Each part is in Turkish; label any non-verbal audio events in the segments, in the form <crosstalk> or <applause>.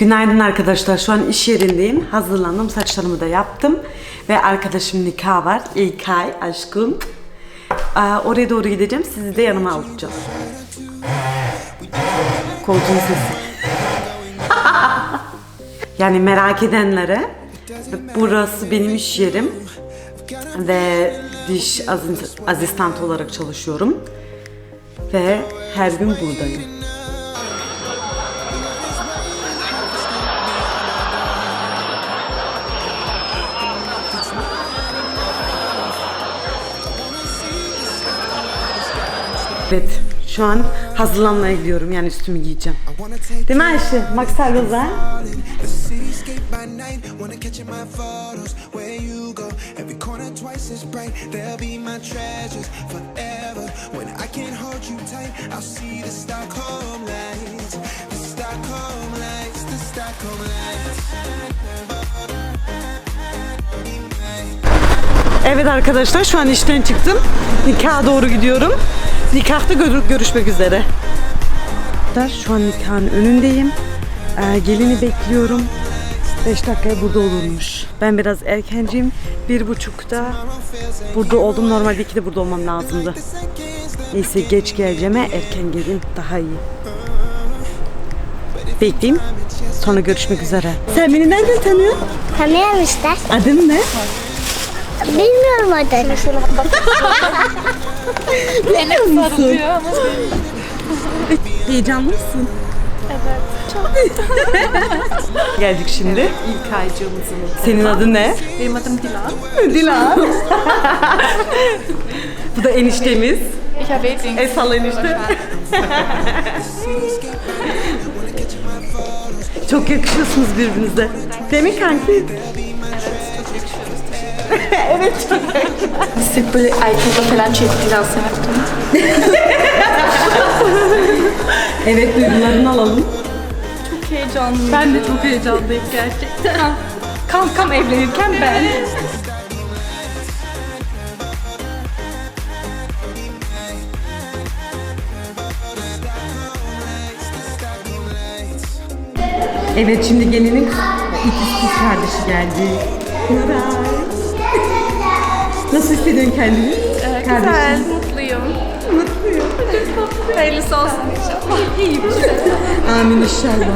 Günaydın arkadaşlar. Şu an iş yerindeyim. Hazırlandım. Saçlarımı da yaptım. Ve arkadaşım nikah var. İlkay aşkım. Aa, oraya doğru gideceğim. Sizi de yanıma alacağım. Koltuğun sesi. <laughs> yani merak edenlere burası benim iş yerim. Ve diş asistant olarak çalışıyorum. Ve her gün buradayım. Evet, şu an hazırlanmaya gidiyorum. Yani üstümü giyeceğim. Değil mi Ayşe? Maksal lights. Evet arkadaşlar şu an işten çıktım. Nikaha doğru gidiyorum. Nikahta gör- görüşmek üzere. Şu an nikahın önündeyim. Ee, gelini bekliyorum. 5 dakikaya burada olurmuş. Ben biraz erkenciyim. Bir buçukta burada oldum. Normalde ikide burada olmam lazımdı. Neyse geç geleceğime erken gelin daha iyi. Bekleyeyim. Sonra görüşmek üzere. Sen beni nereden tanıyorsun? Tanıyorum işte. Adın ne? Bilmiyorum adını. <laughs> Biliyor musun? Heyecanlı mısın? Evet, çok. <laughs> Geldik şimdi. İlk aycığımızın. Senin adın ne? Benim adım Dilan. <laughs> Dilan. Bu da eniştemiz. Ich habe Dating. Esal enişte. Çok yakışıyorsunuz birbirinize. Değil mi kanki? <laughs> Biz hep böyle iTunes'da falan çektiğini alsana. <laughs> Evet duygularını alalım. Çok heyecanlıyım. Ben de çok heyecanlıyım gerçekten. Kankam evlenirken ben. Evet şimdi gelinin ikiz kız kardeşi geldi. Nuray. Nasıl hissediyorsun kendini? Güzel, Kardeşin. mutluyum. Mutluyum. <laughs> Hayırlısı olsun inşallah. İyi bir şey. Amin inşallah.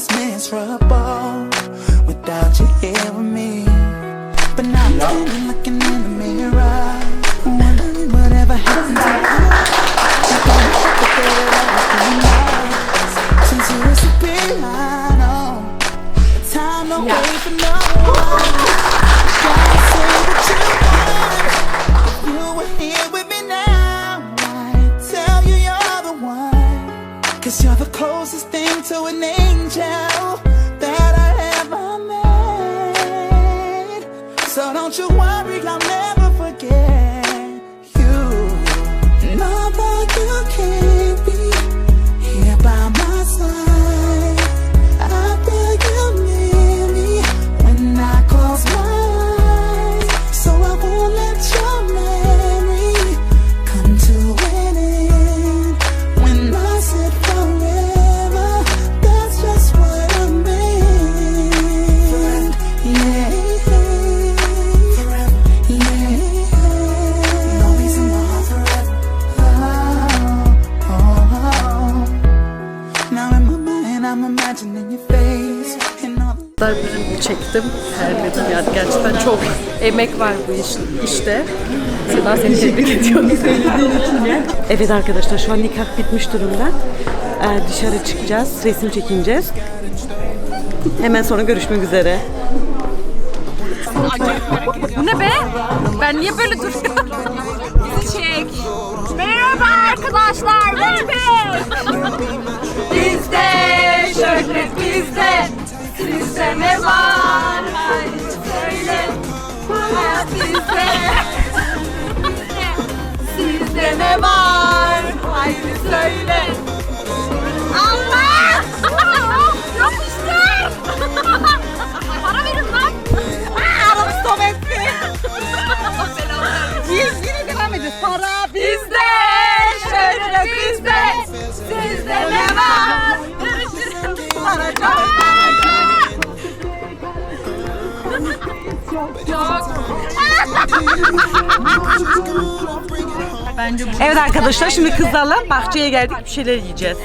This miserable without you here with me. But now I'm standing looking in the mirror, wondering whatever happened to us. I can't help but feel it all within us. Since you disappeared, I know time don't wait for no one. Gotta say what you want. You were here with me now. I tell you you're the one. Cause you're the closest thing to an angel that I ever met. So don't you worry, I'll never forget the Bölümü çektim. Terledim yani gerçekten çok emek var bu iş, işte. Seda seni tebrik ediyorum. Evet arkadaşlar şu an nikah bitmiş durumda. Ee, dışarı çıkacağız, resim çekineceğiz. Hemen sonra görüşmek üzere. Bu ne be? Ben niye böyle duruyorum? Bizi çek. Merhaba arkadaşlar, ben bizde. Sizde ne var? Haydi söyle. Allah! Yapıştır! Para verin lan! Aramız stop etti. Biz yine devam ediyoruz. Para Bizde şöhret bizde, sizde ne var? Para çok Evet arkadaşlar şimdi kızlarla bahçeye geldik bir şeyler yiyeceğiz.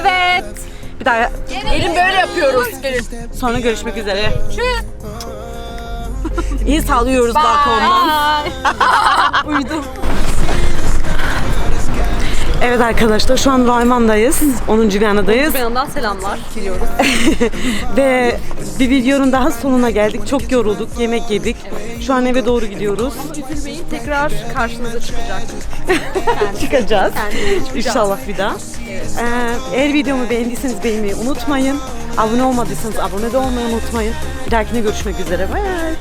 Evet. Bir daha Gelin böyle yapıyoruz. Gelin. sonra görüşmek üzere. İyi sallıyoruz balkondan. <laughs> Uyudum. Evet arkadaşlar şu an Rayman'dayız. 10. Viyana'dayız. Bir yandan selamlar diliyoruz. <laughs> Ve bir videonun daha sonuna geldik. Çok yorulduk, yemek yedik. Şu an eve doğru gidiyoruz. Üzülmeyin tekrar karşınıza çıkacak. <laughs> Çıkacağız. Çıkacağız. İnşallah bir daha. Ee, eğer videomu beğendiyseniz beğenmeyi unutmayın. Abone olmadıysanız abone de olmayı unutmayın. Bir dahakine görüşmek üzere. Bye.